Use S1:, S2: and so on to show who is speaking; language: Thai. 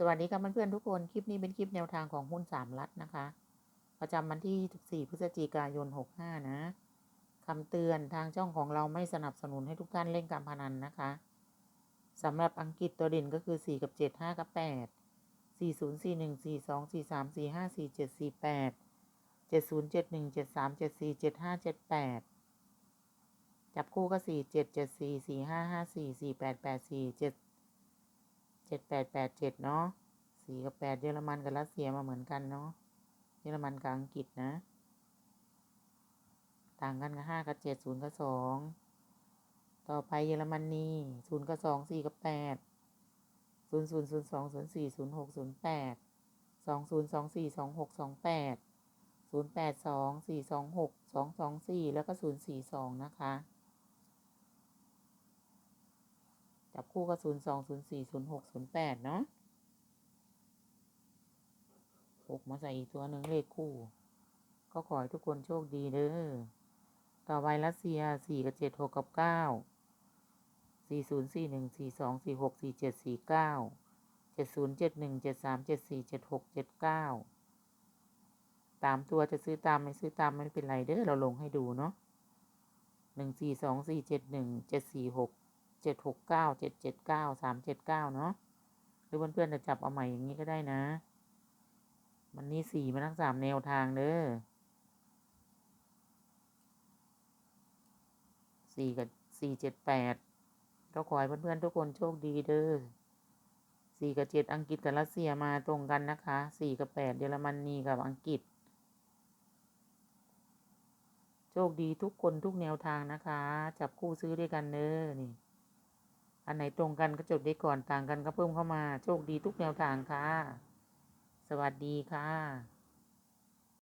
S1: สวัสดีครับเพื่อนๆทุกคน คลิปนี้เป็นคลิปแนวทางของหุ้นสามรัฐนะคะ ประจำวันที่ 14 พฤศจิกายน 65 นะคำเตือนทางช่องของเราไม่สนับสนุนให้ทุกท่านเล่นการพนันนะคะสำหรับอังกฤษตัวเด่นก็คือ 4 กับ 7 5 กับ 8 4 0 4 1 4 2 4 3 4 5 4 7 4 8 7 0 7 1 7 3 7 4 7 5 7 8 จับคู่ก็ 4 7 7 4 4 5 5 4 4 8 8 4 7 เจ็ดแปดแปดเจ็ดเนาะสี่กับแปดเยอรมันกับรัสเซียมาเหมือนกันเนาะเยอรมันกับอังกฤษนะ ต่างกันกับห้ากับเจ็ดศูนย์กับสองต่อไปเยอรมนีศูนย์กับสองสี่กับแปดศูนย์ศูนย์ศูนย์สองศูนย์สี่ศูนย์หกศูนย์แปดสองศูนย์สองสี่สองหกสองแปดศูนย์แปดสองสี่สองหกสองสองสี่แล้วก็ศูนย์สี่สองนะคะ จับคู่ก็ศูนย์สองศูนย์สี่ศูนย์หกศูนย์แปดเนาะหกมาใส่อีกตัวหนึ่งเลขคู่ ก็ขอให้ทุกคนโชคดีเด้อ ต่อไปรัสเซียสี่กับเจ็ดหกกับเก้าสี่ศูนย์สี่หนึ่งสี่สองสี่หกสี่เจ็ดสี่เก้าเจ็ดศูนย์เจ็ดหนึ่งเจ็ดสามเจ็ดสี่เจ็ดหกเจ็ดเก้าตามตัวจะซื้อตามไม่ซื้อตามไม่เป็นไรเด้อเราลงให้ดูเนาะหนึ่งสี่สองสี่เจ็ดหนึ่งเจ็ดสี่หก จ็ดหกเก้าเจ็ดเจ็ดเก้าสามเจ็ดเก้าเนาะหรือเพื่อนๆจะจับเอาใหม่อย่างนี้ก็ได้นะ มันนี่สี่มาทั้งสามแนวทางเด้อสี่กับสี่เจ็ดแปดก็ขอให้เพื่อนๆทุกคนโชคดีเด้อสี่กับเจ็ดอังกฤษกับรัสเซียมาตรงกันนะคะสี่กับแปดเยอรมนีกับอังกฤษ โชคดีทุกคนทุกแนวทางนะคะ จับคู่ซื้อด้วยกันเด้อนี่ อันไหนตรงกันก็จดได้ก่อนต่างกันก็เพิ่มเข้ามา โชคดีทุกแนวทางค่ะ สวัสดีค่ะ